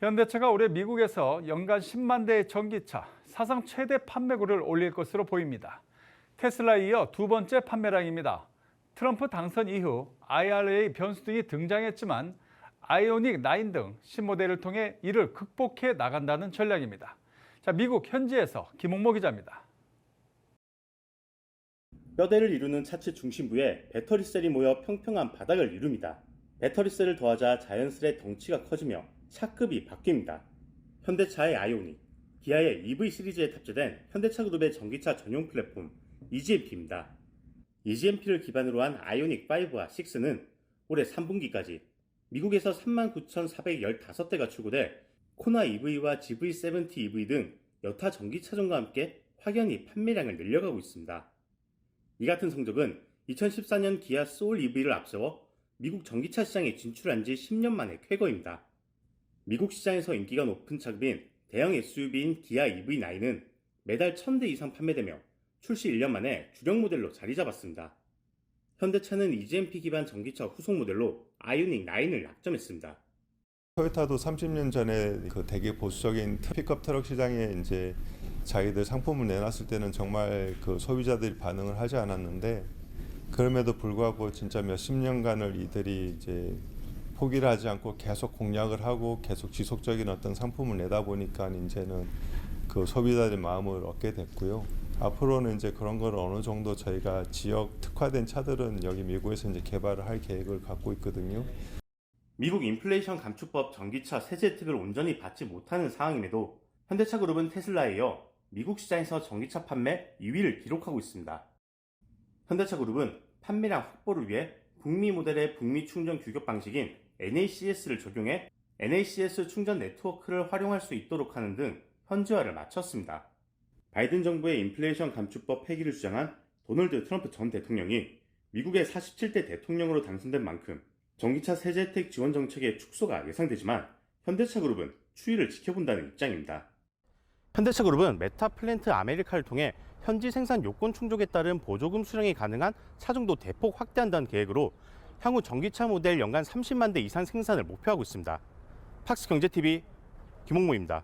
현대차가 올해 미국에서 연간 10만 대의 전기차 사상 최대 판매고를 올릴 것으로 보입니다. 테슬라에 이어 두 번째 판매량입니다. 트럼프 당선 이후 IRA 변수 등이 등장했지만 아이오닉 9 등 신모델을 통해 이를 극복해 나간다는 전략입니다. 자, 미국 현지에서 김홍모 기자입니다. 뼈대를 이루는 차체 중심부에 배터리셀이 모여 평평한 바닥을 이룹니다. 배터리셀을 더하자 자연스레 덩치가 커지며 차급이 바뀝니다. 현대차의 아이오닉, 기아의 EV 시리즈에 탑재된 현대차 그룹의 전기차 전용 플랫폼 EGMP입니다. EGMP를 기반으로 한 아이오닉 5와 6는 올해 3분기까지 미국에서 39,415대가 출고돼 코나 EV와 GV70 EV 등 여타 전기차종과 함께 확연히 판매량을 늘려가고 있습니다. 이 같은 성적은 2014년 기아 소울 EV를 앞세워 미국 전기차 시장에 진출한 지 10년 만의 쾌거입니다. 미국 시장에서 인기가 높은 차급인 대형 SUV인 기아 EV9은 매달 1000대 이상 판매되며 출시 1년 만에 주력 모델로 자리 잡았습니다. 현대차는 EGMP 기반 전기차 후속 모델로 아이오닉 9을 약점했습니다. 토요타도 30년 전에 그 되게 보수적인 픽업 트럭 시장에 이제 자기들 상품을 내놨을 때는 정말 그 소비자들이 반응을 하지 않았는데 그럼에도 불구하고 진짜 몇십 년간을 이들이 이제 포기를 하지 않고 계속 공략을 하고 계속 지속적인 어떤 상품을 내다 보니까 이제는 그 소비자들의 마음을 얻게 됐고요. 앞으로는 이제 그런 걸 어느 정도 저희가 지역 특화된 차들은 여기 미국에서 이제 개발을 할 계획을 갖고 있거든요. 미국 인플레이션 감축법 전기차 세제 혜택을 온전히 받지 못하는 상황임에도 현대차 그룹은 테슬라에 이어 미국 시장에서 전기차 판매 2위를 기록하고 있습니다. 현대차 그룹은 판매량 확보를 위해 북미 모델의 북미 충전 규격 방식인 NACS를 적용해 NACS 충전 네트워크를 활용할 수 있도록 하는 등 현지화를 마쳤습니다. 바이든 정부의 인플레이션 감축법 폐기를 주장한 도널드 트럼프 전 대통령이 미국의 47대 대통령으로 당선된 만큼 전기차 세제 혜택 지원 정책의 축소가 예상되지만 현대차 그룹은 추이를 지켜본다는 입장입니다. 현대차 그룹은 메타 플랜트 아메리카를 통해 현지 생산 요건 충족에 따른 보조금 수령이 가능한 차종도 대폭 확대한다는 계획으로 향후 전기차 모델 연간 30만 대 이상 생산을 목표하고 있습니다. 팍스경제TV 김홍모입니다.